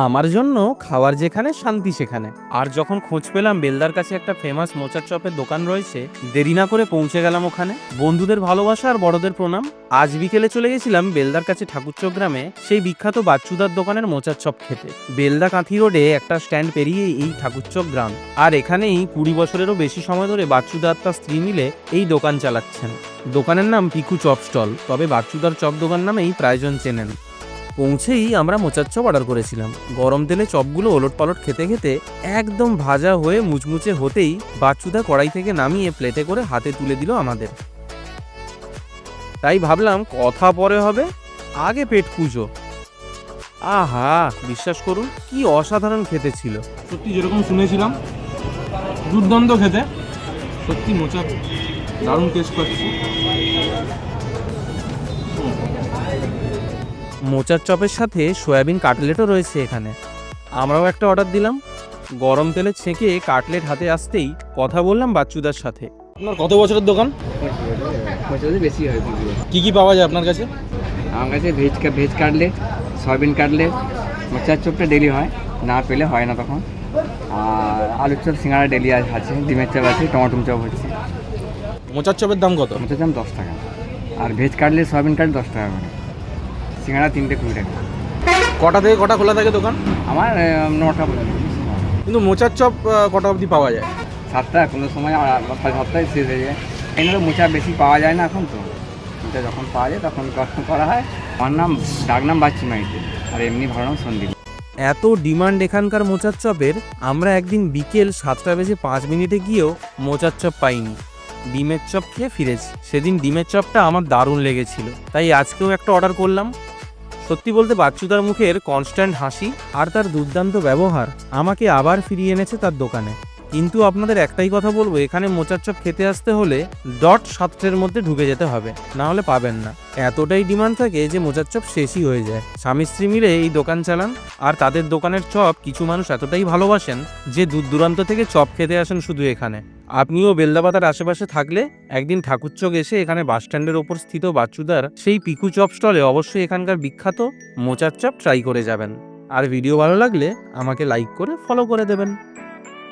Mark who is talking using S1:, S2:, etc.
S1: আমার জন্য খাওয়ার যেখানে, শান্তি সেখানে। আর যখন খোঁজ পেলাম বেলদার কাছে একটা ফেমাস মোচার চপের দোকান রয়েছে, দেরি না করে পৌঁছে গেলাম ওখানে। বন্ধুদের ভালোবাসা আর বড়দের প্রণাম। আজ বিকেলে চলে গেছিলাম বেলদার কাছে ঠাকুরচক গ্রামে, সেই বিখ্যাত বাচ্চুদার দোকানের মোচার চপ খেতে। বেলদা কাঁথি রোডে একটা স্ট্যান্ড পেরিয়ে এই ঠাকুরচক গ্রাম। আর এখানেই কুড়ি বছরেরও বেশি সময় ধরে বাচ্চুদার তার স্ত্রী মিলে এই দোকান চালাচ্ছেন। দোকানের নাম পিকু চপ স্টল, তবে বাচ্চুদার চপ দোকান নামেই প্রায়জন চেনেন। পৌঁছেই আমরা মোচার চপ অর্ডার করেছিলাম। গরম তেলে চপগুলো ওলট পালট খেতে খেতে একদম ভাজা হয়ে মুচমুচে হতেই বাচ্চুদা কড়াই থেকে নামিয়ে প্লেটে করে হাতে তুলে দিল আমাদের। তাই ভাবলাম কথা পরে হবে, আগে পেট পুজো আহা, বিশ্বাস করুন, কি অসাধারণ খেতে ছিল।
S2: সত্যি যেরকম শুনেছিলাম, দুর্দান্ত খেতে। সত্যি মোচা দারুণ টেস্ট পাচ্ছি।
S1: মোচার চপের সাথে সয়াবিন কাটলেটও রয়েছে এখানে। আমরাও একটা অর্ডার দিলাম। গরম তেলে ছেঁকে কাটলেট হাতে আসতেই কথা বললাম বাচ্চুদার সাথে।
S2: আপনার কত বছরের দোকান?
S3: বেশি হয়
S2: কি কি পাওয়া যায় আপনার কাছে?
S3: আমার কাছে veg veg cutlet soyabean cutlet মোচার চপটা ডেলি হয় না পেলে হয় না তখন। আর আলুর চপ সিঙ্গারা ডেলি আছে ডিমের চপ আছে টমাটো চপ হচ্ছে।
S2: মোচার চপের দাম কত?
S3: মোচার দাম দশ টাকা। আর ভেজ কাটলেট সয়াবিন কাটলেট দশ টাকা করে। সিঙ্গারা তিনটে কুড়ি টাকা।
S2: কটা থেকে কটা খোলা থাকে দোকান?
S3: আমার নটা পর্যন্ত।
S2: কিন্তু মোচার চপ কটা অবধি পাওয়া যায়?
S3: সাতটা কোনো সময় আর- সাড়ে সাতটায় শেষ হয়ে যায়। এখানে তো মোচা বেশি পাওয়া যায় না এখন তো। মোচা যখন পাওয়া যায় তখন কষ্ট করা হয়। আমার নাম ডাক নাম বাচ্চি মাইতে আর এমনি ভালো নাম সন্দীপ।
S1: এত ডিমান্ড এখানকার মোচার চপের আমরা একদিন বিকেল সাতটা বেজে পাঁচ মিনিটে গিয়েও মোচার চপ পাইনি। ডিমের চপ খেয়ে ফিরেছি। সেদিন ডিমের চপটা আমার দারুণ লেগেছিল। তাই আজকেও একটা অর্ডার করলাম। সত্যি বলতে বাচ্চুদার মুখের কনস্ট্যান্ট হাসি আর তার দুর্দান্ত ব্যবহার আমাকে আবার ফিরিয়ে এনেছে তার দোকানে। কিন্তু আপনাদের একটাই কথা বলব, এখানে মোচার চপ খেতে আসতে হলে ডট সাতটের মধ্যে ঢুকে যেতে হবে, না হলে পাবেন না। এতটাই ডিমান্ড থাকে যে মোচার চপ শেষই হয়ে যায়। স্বামী স্ত্রী মিলে এই দোকান চালান, আর তাদের দোকানের চপ কিছু মানুষ এতটাই ভালোবাসেন যে দূর দূরান্ত থেকে চপ খেতে আসেন শুধু এখানে। আপনিও বেলদাপাতার আশেপাশে থাকলে একদিন ঠাকুর ঠাকুরচক এসে এখানে বাসস্ট্যান্ডের ওপর স্থিত বাচ্চুদার সেই পিকু চপ স্টলে অবশ্যই এখানকার বিখ্যাত মোচার চপ ট্রাই করে যাবেন। আর ভিডিও ভালো লাগলে আমাকে লাইক করে ফলো করে দেবেন।